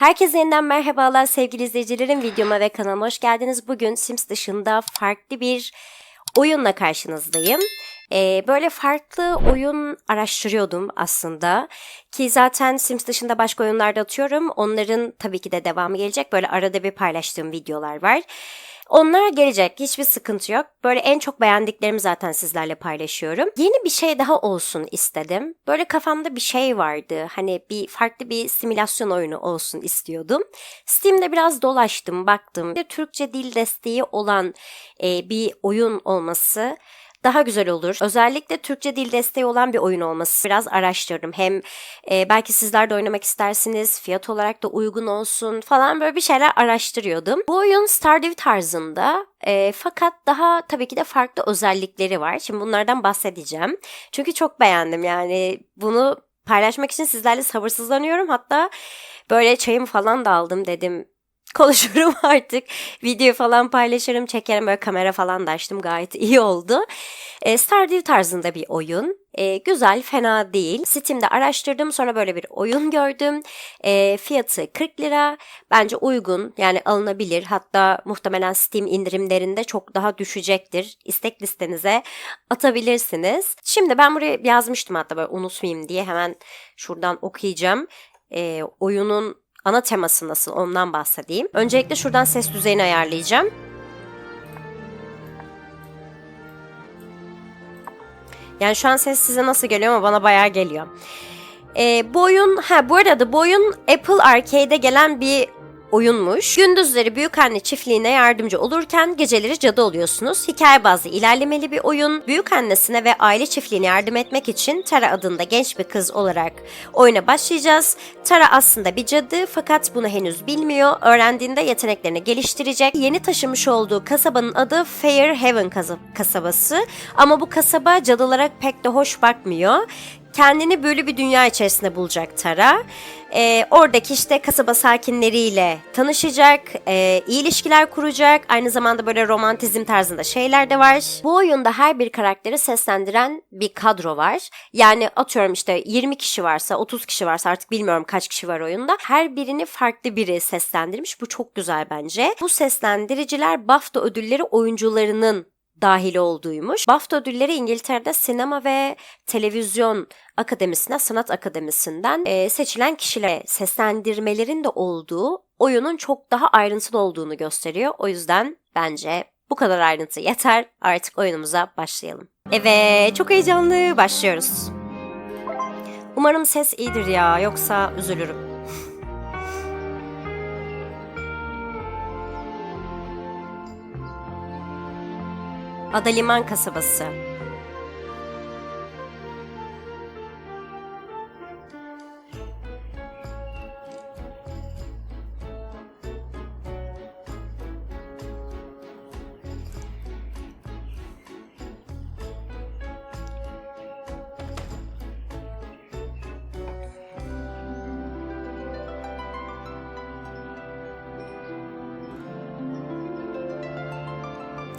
Herkese yeniden merhabalar sevgili izleyicilerim. Videoma ve kanalıma hoş geldiniz. Bugün Sims dışında farklı bir oyunla karşınızdayım. Ee, böyle farklı oyun araştırıyordum aslında. Ki zaten Sims dışında başka oyunlarda atıyorum. Onların tabii ki de devamı gelecek. Böyle arada bir paylaştığım videolar var. Onlar gelecek. Hiçbir sıkıntı yok. Böyle en çok beğendiklerimi zaten sizlerle paylaşıyorum. Yeni bir şey daha olsun istedim. Böyle kafamda bir şey vardı. Hani bir farklı bir simülasyon oyunu olsun istiyordum. Steam'de biraz dolaştım, baktım. Bir Türkçe dil desteği olan e, bir oyun olması daha güzel olur. Özellikle Türkçe dil desteği olan bir oyun olması. Biraz araştırdım. Hem e, belki sizler de oynamak istersiniz. Fiyat olarak da uygun olsun falan böyle bir şeyler araştırıyordum. Bu oyun Stardew tarzında e, fakat daha tabii ki de farklı özellikleri var. Şimdi bunlardan bahsedeceğim. Çünkü çok beğendim yani bunu paylaşmak için sizlerle sabırsızlanıyorum. Hatta böyle çayımı falan da aldım dedim konuşurum artık. Video falan paylaşırım, çekerim. Böyle kamera falan da açtım. Gayet iyi oldu. E, Stardew tarzında bir oyun. E, güzel, fena değil. Steam'de araştırdım. Sonra böyle bir oyun gördüm. E, fiyatı 40 lira. Bence uygun. Yani alınabilir. Hatta muhtemelen Steam indirimlerinde çok daha düşecektir. İstek listenize atabilirsiniz. Şimdi ben buraya yazmıştım hatta böyle unutmayayım diye. Hemen şuradan okuyacağım. E, oyunun ana teması nasıl ondan bahsedeyim. Öncelikle şuradan ses düzeyini ayarlayacağım. Yani şu an ses size nasıl geliyor ama bana bayağı geliyor. Ee, bu oyun, ha bu arada bu oyun Apple Arcade'e gelen bir oyunmuş. Gündüzleri büyük anne çiftliğine yardımcı olurken geceleri cadı oluyorsunuz. Hikaye bazlı ilerlemeli bir oyun. Büyük annesine ve aile çiftliğine yardım etmek için Tara adında genç bir kız olarak oyuna başlayacağız. Tara aslında bir cadı fakat bunu henüz bilmiyor. Öğrendiğinde yeteneklerini geliştirecek. Yeni taşımış olduğu kasabanın adı Fairhaven kasabası. Ama bu kasaba cadılara pek de hoş bakmıyor kendini böyle bir dünya içerisinde bulacak Tara. Ee, oradaki işte kasaba sakinleriyle tanışacak, e, iyi ilişkiler kuracak. Aynı zamanda böyle romantizm tarzında şeyler de var. Bu oyunda her bir karakteri seslendiren bir kadro var. Yani atıyorum işte 20 kişi varsa, 30 kişi varsa artık bilmiyorum kaç kişi var oyunda. Her birini farklı biri seslendirmiş. Bu çok güzel bence. Bu seslendiriciler BAFTA ödülleri oyuncularının dahil olduğuymuş. BAFTA ödülleri İngiltere'de sinema ve televizyon akademisine, sanat akademisinden e, seçilen kişilere seslendirmelerin de olduğu oyunun çok daha ayrıntılı olduğunu gösteriyor. O yüzden bence bu kadar ayrıntı yeter. Artık oyunumuza başlayalım. Evet, çok heyecanlı. Başlıyoruz. Umarım ses iyidir ya, yoksa üzülürüm. Adaliman kasabası.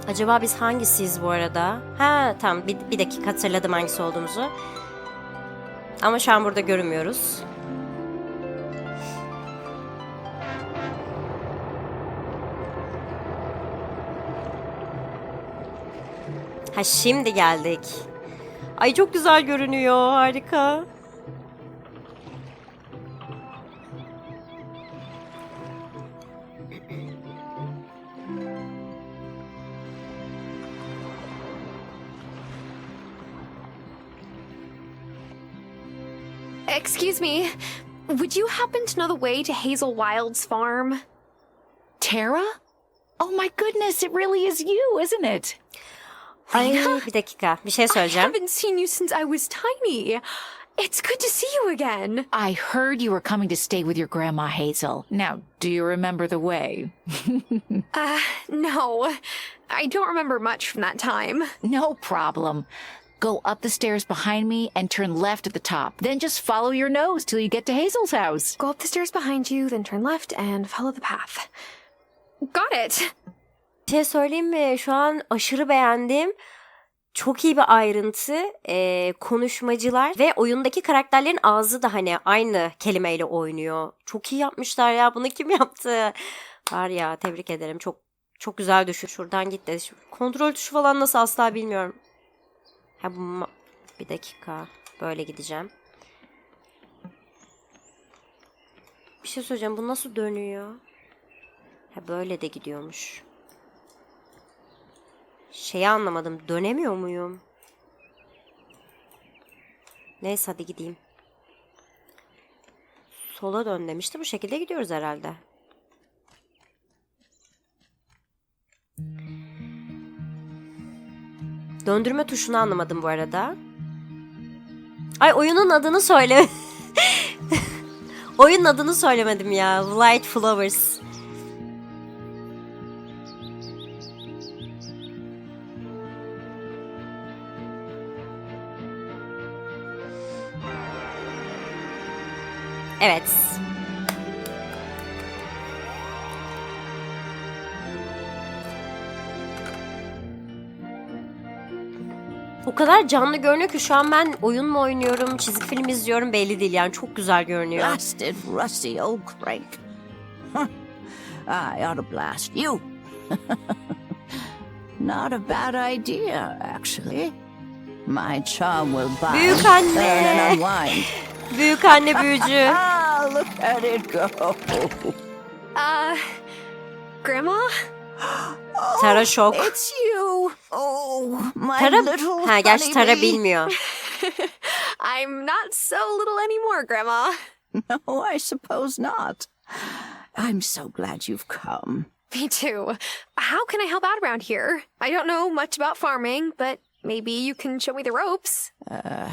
Acaba biz hangisiyiz bu arada? Ha tamam bir, bir dakika hatırladım hangisi olduğumuzu. Ama şu an burada görünmüyoruz. Ha şimdi geldik. Ay çok güzel görünüyor harika. Excuse me, would you happen to know the way to Hazel Wild's farm? Tara? Oh my goodness, it really is you, isn't it? Ay bir dakika bir şey I söyleyeceğim. haven't seen you since I was tiny. It's good to see you again. I heard you were coming to stay with your grandma Hazel. Now, do you remember the way? Uh, no, I don't remember much from that time. No problem. Go up the stairs behind me and turn left at the top. Then just follow your nose till you get to Hazel's house. Go up the stairs behind you, then turn left and follow the path. Got it. Bir şey söyleyeyim mi? Şu an aşırı beğendim. çok iyi bir ayrıntı. Ee, konuşmacılar ve oyundaki karakterlerin ağzı da hani aynı kelimeyle oynuyor. Çok iyi yapmışlar ya. Bunu kim yaptı? Var ya tebrik ederim. Çok çok güzel düşün. Şuradan git Kontrol tuşu falan nasıl asla bilmiyorum. Ha bu bir dakika. Böyle gideceğim. Bir şey söyleyeceğim. Bu nasıl dönüyor? Ha böyle de gidiyormuş. Şeyi anlamadım. Dönemiyor muyum? Neyse hadi gideyim. Sola dön demişti. Bu şekilde gidiyoruz herhalde. Döndürme tuşunu anlamadım bu arada. Ay oyunun adını söyle. Oyunun adını söylemedim ya. Light Flowers. Evet. Kadar canlı görünüyor ki şu an ben oyun mu oynuyorum, çizgi film izliyorum belli değil yani çok güzel görünüyor. Blasted rusty old crank. I ought to blast you. Not a bad idea, actually. My charm will bind, Büyük anne. and unwind. Büyük anne büyücü. Ah, look at it go. Uh, Grandma? Tara şok. It's you. Oh, my Tara, little ha gerçi Tara bilmiyor. I'm not so little anymore, Grandma. No, I suppose not. I'm so glad you've come. Me too. How can I help out around here? I don't know much about farming, but maybe you can show me the ropes. Uh,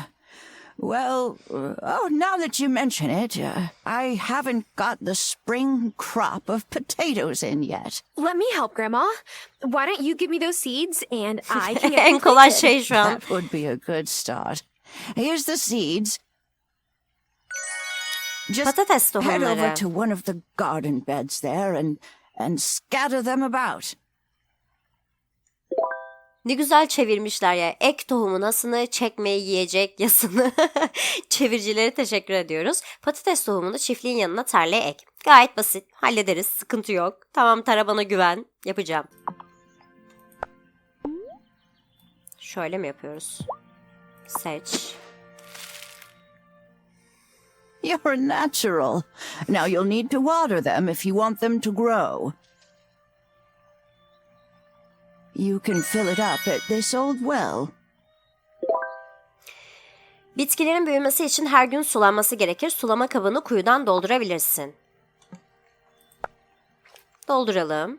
Well, uh, oh, now that you mention it, uh, I haven't got the spring crop of potatoes in yet. Let me help, Grandma. Why don't you give me those seeds and I can get en them kolay planted? şey şu an. That would be a good start. Here's the seeds. Just head over to one of the garden beds there and and scatter them about. Ne güzel çevirmişler ya. Ek tohumu nasını çekmeyi yiyecek yasını. Çeviricilere teşekkür ediyoruz. Patates tohumunu çiftliğin yanına tarlaya ek. Gayet basit. Hallederiz. Sıkıntı yok. Tamam Tara bana güven. Yapacağım. Şöyle mi yapıyoruz? Seç. You're natural. Now you'll need to water them if you want them to grow. You can fill it up at this old well. Bitkilerin büyümesi için her gün sulanması gerekir. Sulama kabını kuyudan doldurabilirsin. Dolduralım.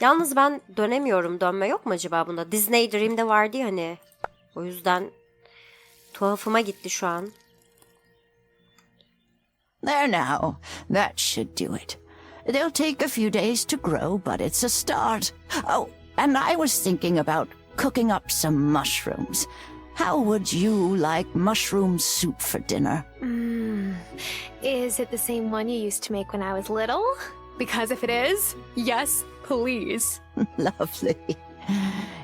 Yalnız ben dönemiyorum. Dönme yok mu acaba bunda? Disney Dream'de vardı ya hani. O yüzden tuhafıma gitti şu an. There now. That should do it. They'll take a few days to grow, but it's a start. Oh, and I was thinking about cooking up some mushrooms. How would you like mushroom soup for dinner? Hmm. Is it the same one you used to make when I was little? Because if it is, yes, please. Lovely.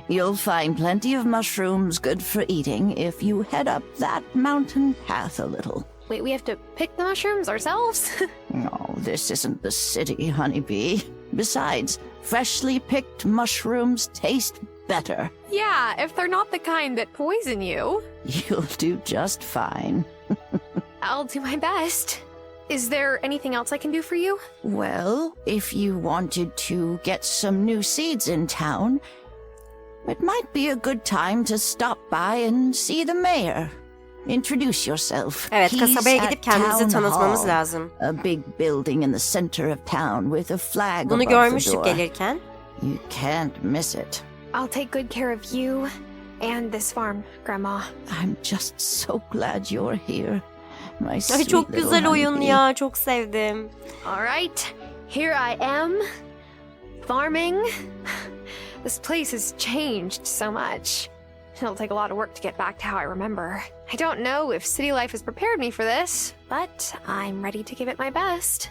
You'll find plenty of mushrooms good for eating if you head up that mountain path a little. Wait, we have to pick the mushrooms ourselves? No, this isn't the city, honeybee. Besides, freshly picked mushrooms taste better. yeah, if they're not the kind that poison you, You'll do just fine. I'll do my best. Is there anything else I can do for you? Well, if you wanted to get some new seeds in town, it might be a good time to stop by and see the mayor. Introduce yourself. Evet, He's kasabaya at gidip kendimizi Town tanıtmamız Hall, lazım. A big building in the center of town with a flag Bunu görmüştük gelirken. You can't miss it. I'll take good care of you and this farm, Grandma. I'm just so glad you're here. My Ay çok güzel oyun honeybee. ya. Çok sevdim. All right, here I am, farming. This place has changed so much. It'll take a lot of work to get back to how I remember. I don't know if city life has prepared me for this, but I'm ready to give it my best.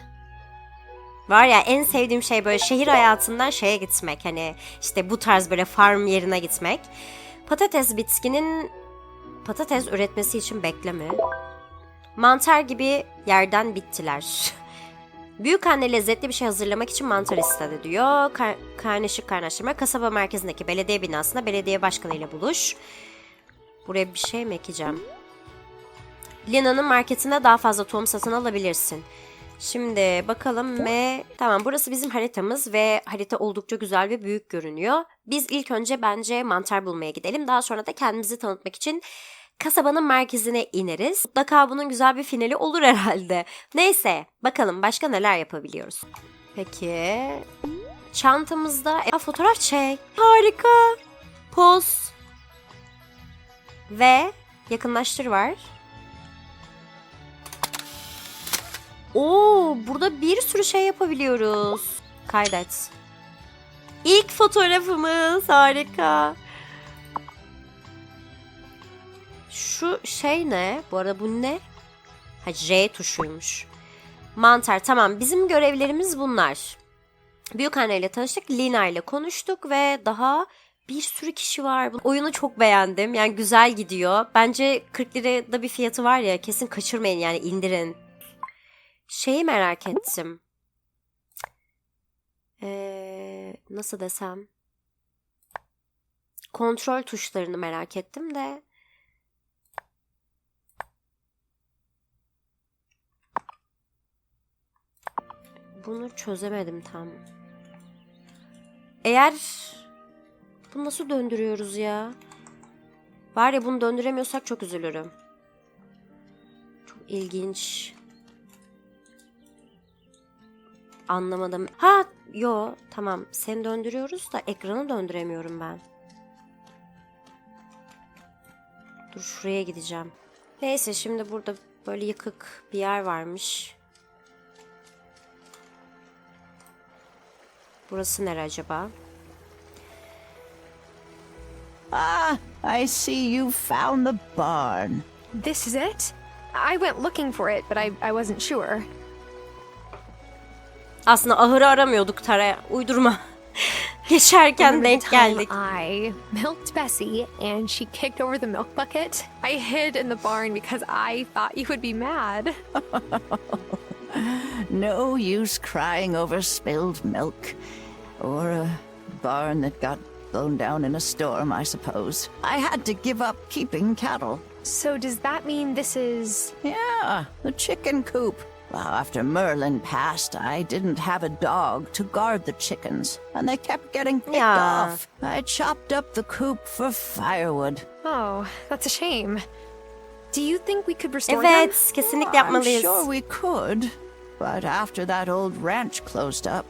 Var ya en sevdiğim şey böyle şehir hayatından şeye gitmek. Hani işte bu tarz böyle farm yerine gitmek. Patates bitkinin patates üretmesi için bekleme. Mantar gibi yerden bittiler. Büyük anne lezzetli bir şey hazırlamak için mantar istedi diyor. Kar- karmaşık kaynaştırma. Kasaba merkezindeki belediye binasında belediye başkanıyla buluş. Buraya bir şey mi ekeceğim? Lina'nın marketinde daha fazla tohum satın alabilirsin. Şimdi bakalım M. Tamam burası bizim haritamız ve harita oldukça güzel ve büyük görünüyor. Biz ilk önce bence mantar bulmaya gidelim. Daha sonra da kendimizi tanıtmak için kasabanın merkezine ineriz. Mutlaka bunun güzel bir finali olur herhalde. Neyse bakalım başka neler yapabiliyoruz. Peki çantamızda Aa, fotoğraf çek. Harika. Poz. Ve yakınlaştır var. Oo, burada bir sürü şey yapabiliyoruz. Kaydet. İlk fotoğrafımız harika. Şu şey ne? Bu arada bu ne? Ha J tuşuymuş. Mantar tamam bizim görevlerimiz bunlar. Büyük ile tanıştık, Lina ile konuştuk ve daha bir sürü kişi var. Bu oyunu çok beğendim. Yani güzel gidiyor. Bence 40 lirada bir fiyatı var ya kesin kaçırmayın yani indirin. Şeyi merak ettim. Ee, nasıl desem? Kontrol tuşlarını merak ettim de. Bunu çözemedim tam. Eğer bunu nasıl döndürüyoruz ya? Var ya bunu döndüremiyorsak çok üzülürüm. Çok ilginç. Anlamadım. Ha yo tamam seni döndürüyoruz da ekranı döndüremiyorum ben. Dur şuraya gideceğim. Neyse şimdi burada böyle yıkık bir yer varmış. Burası nere acaba? Ah, I see you found the barn. This is it? I went looking for it, but I, I wasn't sure. Aslında ahırı aramıyorduk Tara. Uydurma. Geçerken denk geldik. I milked Bessie and she kicked over the milk bucket? I hid in the barn because I thought you would be mad. No use crying over spilled milk. Or a barn that got blown down in a storm, I suppose. I had to give up keeping cattle. So does that mean this is Yeah, the chicken coop. Well, after Merlin passed, I didn't have a dog to guard the chickens, and they kept getting picked Yeah. off. I chopped up the coop for firewood. Oh, that's a shame. Do you think we could restore them? Evet, kesinlikle I'm yapmalıyız. sure we could, but after that old ranch closed up,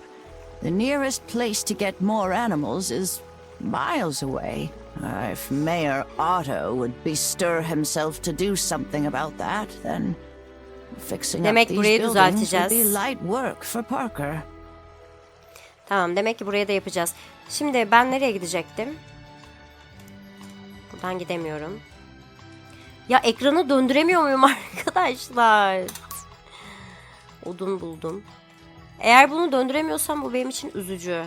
the nearest place to get more animals is miles away. İf Mayor Otto would bestir himself to do something about that, then fixing Demek up these buildings would be light work for Parker. Tamam demek ki buraya da yapacağız. Şimdi ben nereye gidecektim? Buradan gidemiyorum. Ya ekranı döndüremiyor muyum arkadaşlar? Odun buldum. Eğer bunu döndüremiyorsam bu benim için üzücü.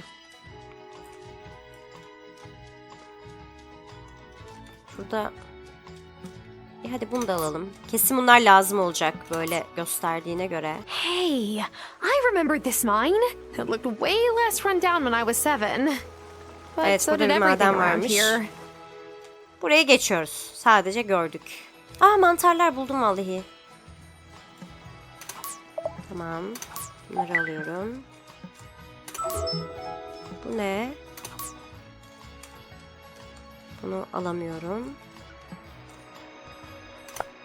Şurada... E hadi bunu da alalım. Kesin bunlar lazım olacak böyle gösterdiğine göre. Hey, I remembered this mine. It looked way less run down when I was seven. But Evet, so burada bir maden varmış. here. Buraya geçiyoruz. Sadece gördük. Aa mantarlar buldum vallahi. Tamam. Bunları alıyorum. Bu ne? Bunu alamıyorum.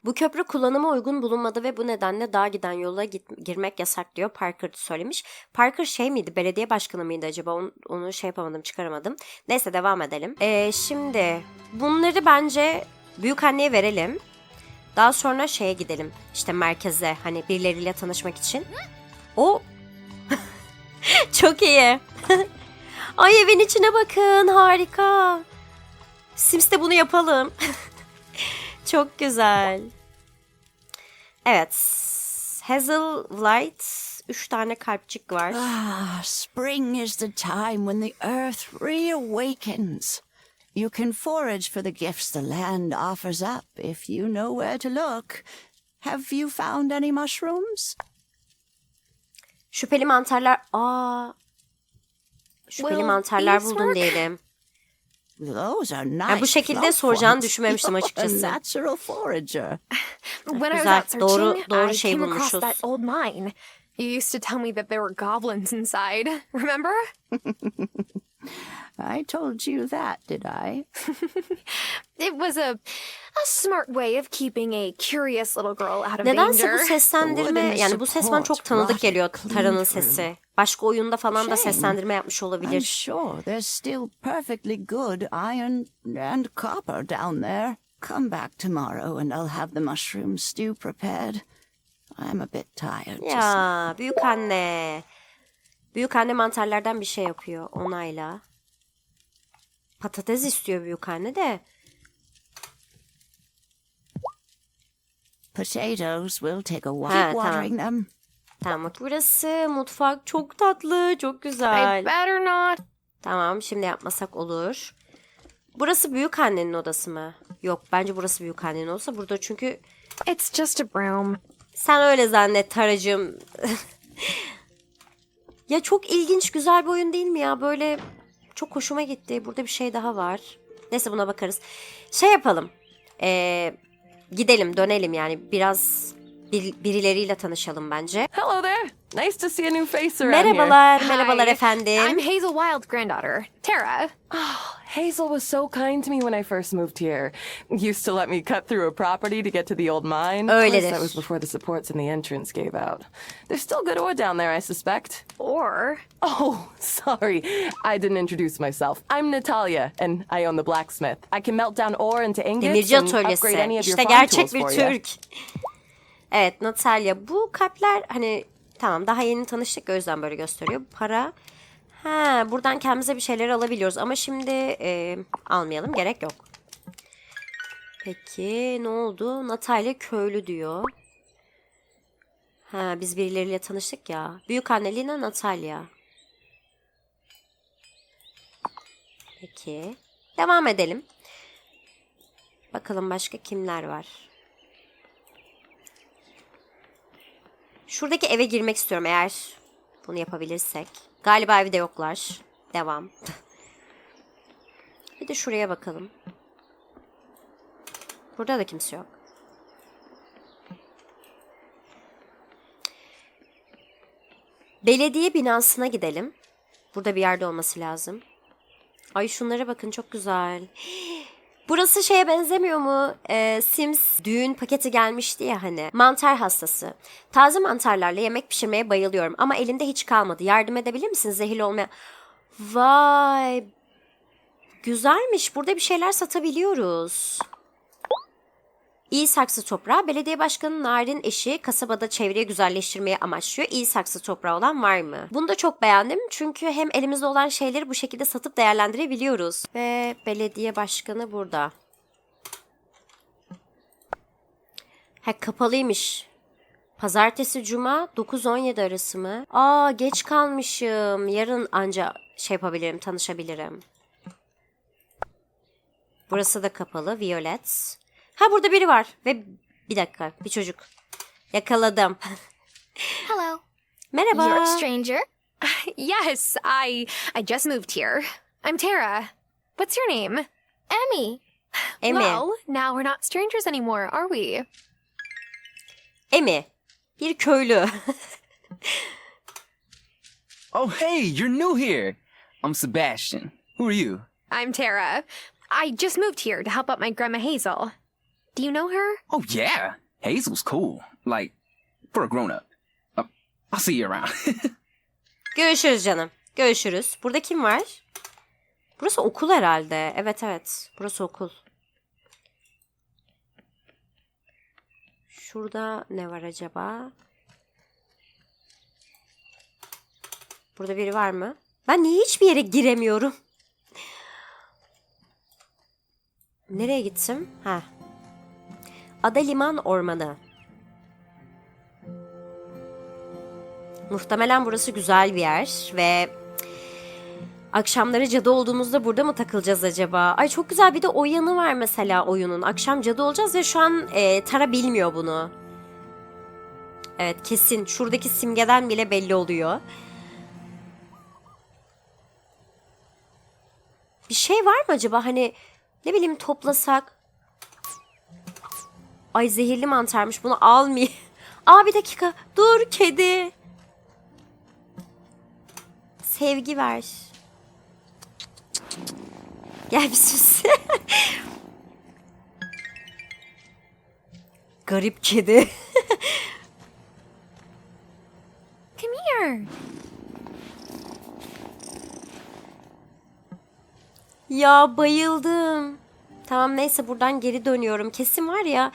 Bu köprü kullanıma uygun bulunmadı ve bu nedenle daha giden yola git- girmek yasak diyor Parker söylemiş. Parker şey miydi belediye başkanı mıydı acaba onu, onu şey yapamadım çıkaramadım. Neyse devam edelim. Ee, şimdi bunları bence büyük anneye verelim. Daha sonra şeye gidelim işte merkeze hani birileriyle tanışmak için. O çok iyi. Ay evin içine bakın harika. Sims'te bunu yapalım. Çok güzel. Evet. Hazel Light. Üç tane kalpçik var. Ah, spring is the time when the earth reawakens. You can forage for the gifts the land offers up if you know where to look. Have you found any mushrooms? Şüpheli mantarlar. Aa. Şüpheli Will mantarlar these buldun work? diyelim. Those are nice. bu şekilde plump soracağını ones. düşünmemiştim açıkçası. A natural forager. When I was güzel. out searching, Doğru- doğru I şey came across bulmuşuz. that old mine. You used to tell me that there were goblins inside. Remember? I told you that, did I? It was a a smart way of keeping a curious little girl out of Nedense danger. bu seslendirme yani bu ses bana çok tanıdık geliyor Tara'nın sesi. Başka oyunda falan da seslendirme yapmış I'm olabilir. sure there's still perfectly good iron and copper down there. Come back tomorrow and I'll have the mushroom stew prepared. I'm a bit tired. just Ya büyük anne. Büyük anne mantarlardan bir şey yapıyor onayla. Patates istiyor büyük anne de. Potatoes will take a while. Ha, Keep tamam. watering them. Tamam burası mutfak çok tatlı çok I güzel. better not. Tamam şimdi yapmasak olur. Burası büyük annenin odası mı? Yok bence burası büyük annenin odası. Burada çünkü It's just a broom. sen öyle zannet Taracığım. ya çok ilginç güzel bir oyun değil mi ya? Böyle çok hoşuma gitti. Burada bir şey daha var. Neyse buna bakarız. Şey yapalım. Ee, gidelim dönelim yani biraz bir- birileriyle tanışalım bence. Hello there. Nice to see a new face around here. Merhabalar, merhabalar Hi, efendim. I'm Hazel Wild's granddaughter, Tara. Hazel was so kind to me when I first moved here. Used to let me cut through a property to get to the old mine. Of Öyledir. course, that was before the supports in the entrance gave out. There's still good ore down there, I suspect. Or Oh, sorry. I didn't introduce myself. I'm Natalia, and I own the blacksmith. I can melt down ore into ingots Demirci and upgrade atölyesi. any of your İşte farm gerçek tools bir for you. Türk. Evet Natalya bu kalpler hani tamam daha yeni tanıştık o yüzden böyle gösteriyor. Para ha buradan kendimize bir şeyler alabiliyoruz ama şimdi e, almayalım gerek yok. Peki ne oldu? Natalya köylü diyor. Ha biz birileriyle tanıştık ya. Büyük anneliğine Natalya. Peki. Devam edelim. Bakalım başka kimler var. Şuradaki eve girmek istiyorum eğer bunu yapabilirsek. Galiba evde yoklar. Devam. Bir de şuraya bakalım. Burada da kimse yok. Belediye binasına gidelim. Burada bir yerde olması lazım. Ay şunlara bakın çok güzel. Burası şeye benzemiyor mu? Ee, Sims düğün paketi gelmişti ya hani. Mantar hastası. Taze mantarlarla yemek pişirmeye bayılıyorum ama elimde hiç kalmadı. Yardım edebilir misiniz zehirli olmaya? Vay. Güzelmiş. Burada bir şeyler satabiliyoruz. İyi saksı toprağı. Belediye başkanı Narin eşi kasabada çevreyi güzelleştirmeyi amaçlıyor. İyi saksı toprağı olan var mı? Bunu da çok beğendim. Çünkü hem elimizde olan şeyleri bu şekilde satıp değerlendirebiliyoruz. Ve belediye başkanı burada. Ha kapalıymış. Pazartesi cuma 9-17 arası mı? Aa geç kalmışım. Yarın anca şey yapabilirim, tanışabilirim. Burası da kapalı. Violet. Ha burada biri var. Ve bir dakika bir çocuk. Yakaladım. Hello. Merhaba. You're a stranger? yes, I I just moved here. I'm Tara. What's your name? Emmy. Emi. Well, now we're not strangers anymore, are we? Emi. Bir köylü. Oh, hey, you're new here. I'm Sebastian. Who are you? I'm Tara. I just moved here to help out my grandma Hazel. Do you know her? Oh, yeah. Hazel's cool. Like, for a grown up. Uh, I'll see you around. Görüşürüz canım. Görüşürüz. Burada kim var? Burası okul herhalde. Evet evet. Burası okul. Şurada ne var acaba? Burada biri var mı? Ben niye hiçbir yere giremiyorum? Nereye gittim? Ha. Ada Liman Ormanı. Muhtemelen burası güzel bir yer ve Akşamları cadı olduğumuzda burada mı takılacağız acaba? Ay çok güzel bir de o yanı var mesela oyunun. Akşam cadı olacağız ve şu an e, Tara bilmiyor bunu. Evet kesin. Şuradaki simgeden bile belli oluyor. Bir şey var mı acaba? Hani ne bileyim toplasak. Ay zehirli mantarmış bunu almayayım. Aa bir dakika. Dur kedi. Sevgi ver. Gel bir sus. Garip kedi. Come here. Ya bayıldım. Tamam neyse buradan geri dönüyorum. Kesin var ya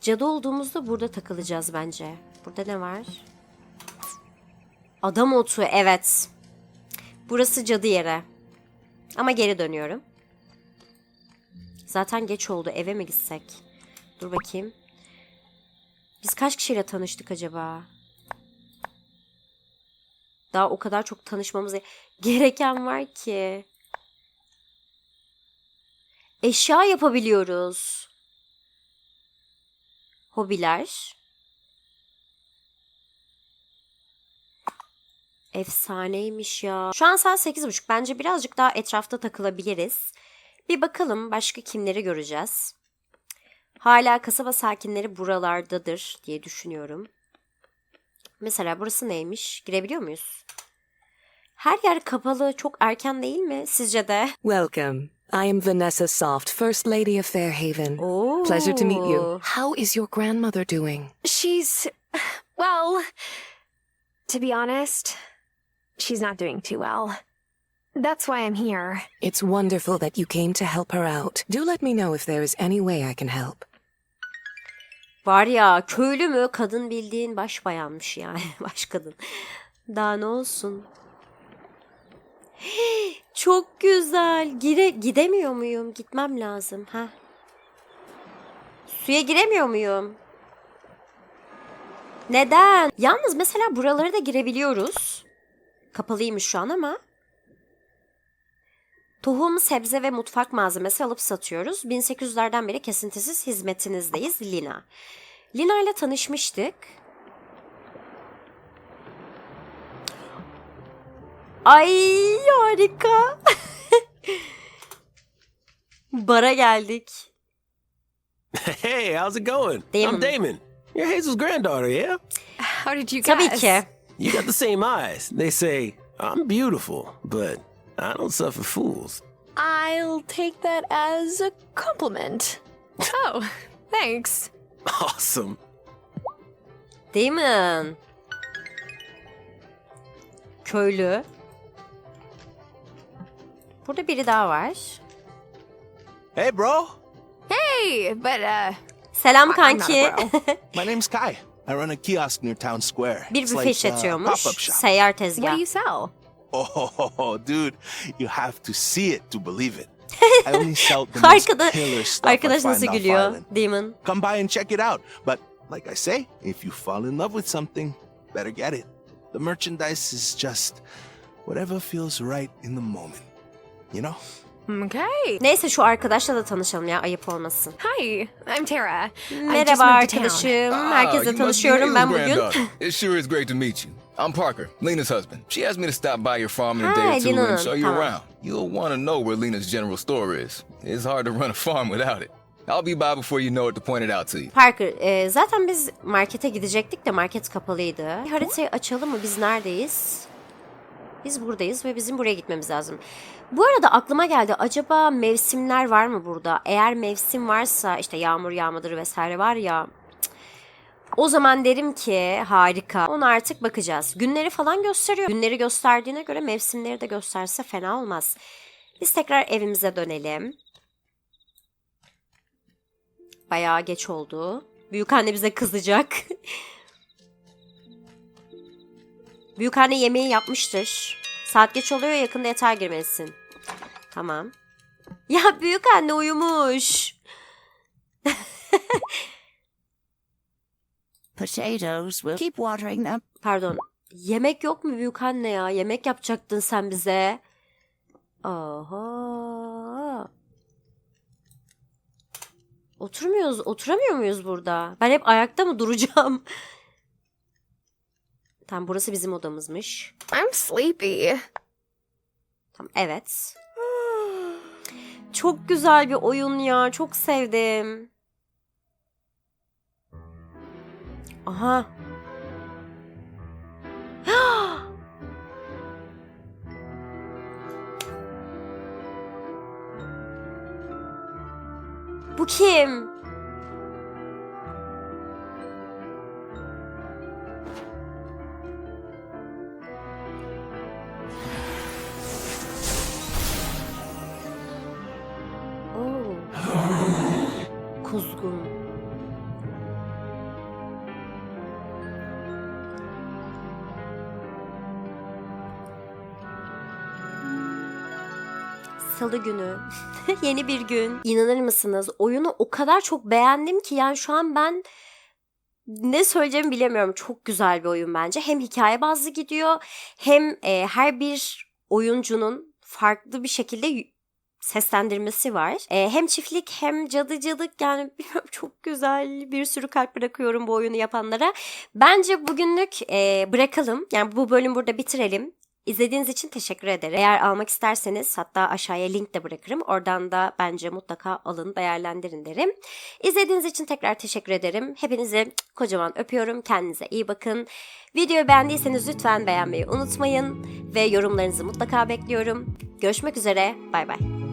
cadı olduğumuzda burada takılacağız bence. Burada ne var? Adam otu evet. Burası cadı yeri. Ama geri dönüyorum. Zaten geç oldu eve mi gitsek? Dur bakayım. Biz kaç kişiyle tanıştık acaba? Daha o kadar çok tanışmamız gereken var ki. Eşya yapabiliyoruz. Hobiler. Efsaneymiş ya. Şu an saat 8.30. Bence birazcık daha etrafta takılabiliriz. Bir bakalım başka kimleri göreceğiz. Hala kasaba sakinleri buralardadır diye düşünüyorum. Mesela burası neymiş? Girebiliyor muyuz? Her yer kapalı. Çok erken değil mi? Sizce de? Welcome. I am Vanessa Soft, First Lady of Fairhaven. Oo. Pleasure to meet you. How is your grandmother doing? She's. Well. To be honest, she's not doing too well. That's why I'm here. It's wonderful that you came to help her out. Do let me know if there is any way I can help. Var ya köylü mü kadın bildiğin baş bayanmış yani baş kadın. Daha ne olsun. Çok güzel. Gire gidemiyor muyum? Gitmem lazım. Ha. Suya giremiyor muyum? Neden? Yalnız mesela buralara da girebiliyoruz. Kapalıymış şu an ama. Tohum, sebze ve mutfak malzemesi alıp satıyoruz. 1800'lerden beri kesintisiz hizmetinizdeyiz Lina. Lina ile tanışmıştık. Ay harika. Bara geldik. Hey, how's it going? Damon. I'm Damon. You're Hazel's granddaughter, yeah? How did you Tabii guess? ki. You got the same eyes. They say, I'm beautiful, but I don't suffer fools. I'll take that as a compliment. oh, thanks. Awesome. Damon. Köylü. Burada biri daha var. Hey, bro. Hey, but uh, Selam kanki. My name's Kai. I run a kiosk near town square. Bir It's büfe like, uh, işletiyormuş. pop-up shop. Seyyar what tezgah. do you sell? Oh, dude, you have to see it to believe it. I only sell the most Arkada, killer stuff I arkadaş find nasıl off gülüyor? island. Demon. Come by and check it out. But like I say, if you fall in love with something, better get it. The merchandise is just whatever feels right in the moment. You know? Okay. Neyse şu arkadaşla da tanışalım ya ayıp olmasın. Hi, I'm Tara. Merhaba arkadaşım. Ah, must be tanışıyorum ben bugün. It sure is great to meet you. I'm Parker, Lena's husband. She asked me to stop by your farm in a day or two and show you Tamam. around. You'll want to know where Lena's general store is. It's hard to run a farm without it. I'll be by before you know it to point it out to you. Parker, e, zaten biz markete gidecektik de market kapalıydı. Bir haritayı açalım mı? Biz neredeyiz? Biz buradayız ve bizim buraya gitmemiz lazım. Bu arada aklıma geldi. Acaba mevsimler var mı burada? Eğer mevsim varsa işte yağmur yağmadır vesaire var ya. O zaman derim ki harika. Ona artık bakacağız. Günleri falan gösteriyor. Günleri gösterdiğine göre mevsimleri de gösterse fena olmaz. Biz tekrar evimize dönelim. Bayağı geç oldu. Büyük anne bize kızacak. Büyük anne yemeği yapmıştır. Saat geç oluyor yakında yatağa girmelisin. Tamam. Ya büyük anne uyumuş. Potatoes will keep watering them. Pardon. Yemek yok mu büyük anne ya? Yemek yapacaktın sen bize. Oho. Oturmuyoruz, oturamıyor muyuz burada? Ben hep ayakta mı duracağım? Tamam burası bizim odamızmış. I'm sleepy. Tamam evet. Çok güzel bir oyun ya. Çok sevdim. Aha. Bu kim? Salı günü. Yeni bir gün. İnanır mısınız? Oyunu o kadar çok beğendim ki yani şu an ben ne söyleyeceğimi bilemiyorum. Çok güzel bir oyun bence. Hem hikaye bazlı gidiyor hem e, her bir oyuncunun farklı bir şekilde seslendirmesi var. E, hem çiftlik hem cadıcılık yani bilmiyorum çok güzel bir sürü kalp bırakıyorum bu oyunu yapanlara. Bence bugünlük e, bırakalım. Yani bu bölüm burada bitirelim. İzlediğiniz için teşekkür ederim. Eğer almak isterseniz hatta aşağıya link de bırakırım. Oradan da bence mutlaka alın, değerlendirin derim. İzlediğiniz için tekrar teşekkür ederim. Hepinizi kocaman öpüyorum. Kendinize iyi bakın. Videoyu beğendiyseniz lütfen beğenmeyi unutmayın ve yorumlarınızı mutlaka bekliyorum. Görüşmek üzere. Bay bay.